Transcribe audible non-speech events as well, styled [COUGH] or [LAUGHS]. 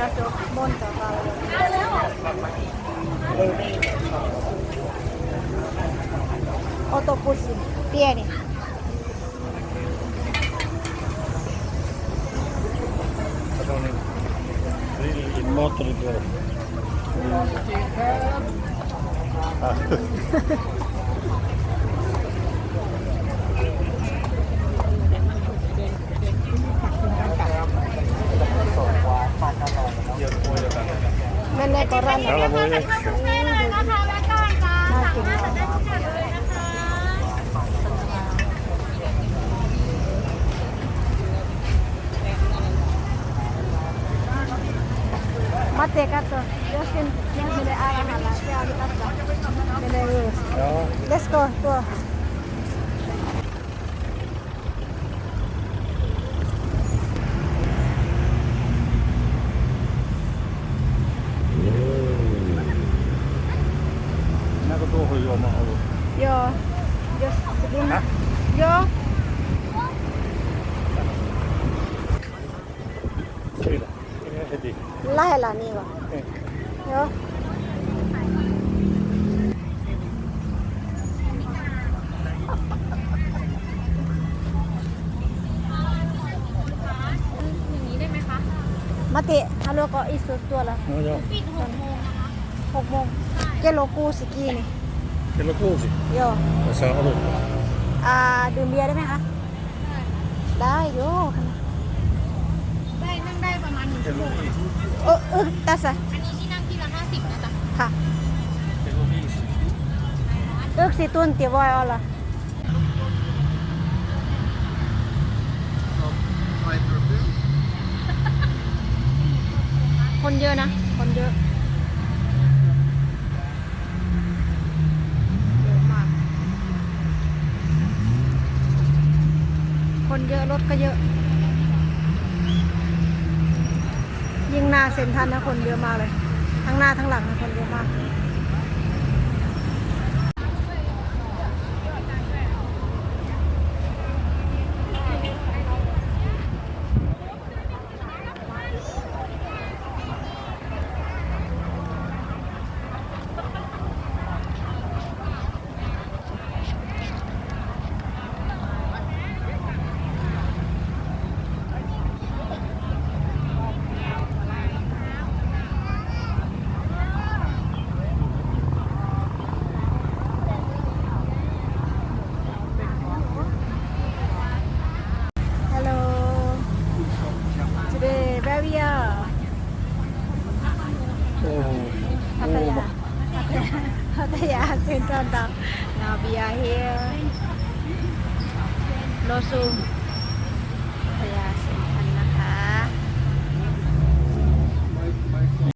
k a s o monta b a w l Otopus tiene. Il motore di... Ah. koran. Salam ya. Mati kato. Yosin, yang beli arah halal. Beli arah. Let's go. Let's go. Yo. Yo sebelum. Ha? Yo. Lah lah ni wa. Yo. Mati, halo kok isu tua lah. ปิดหกโมงนะคะหกโมงเกโลกูสกีนี่เป็นรถตู้สิโยแต่เช้าเขาลุอ่า ดื่มเบียร์ได้ไหมคะ ได้ ไดโยได้นั่งได้ประมาณหนึ่งชั่วโมงเออเออตาสิอันนี้ที่นั่งที่ละห้าสิบนะจ๊ะ ค่ะเอิกสิตุนเตียวอยเอาล่ะคนเยอะนะ คนเยอะคนเยอะรถก็เยอะ ยิ่งหน้าเซ็นทันนะคน เยอะมากเลยทั้งหน้าทั้งหลังนะคน เยอะมาก [LAUGHS] yeah, Sintanda. Now we are here. Losum.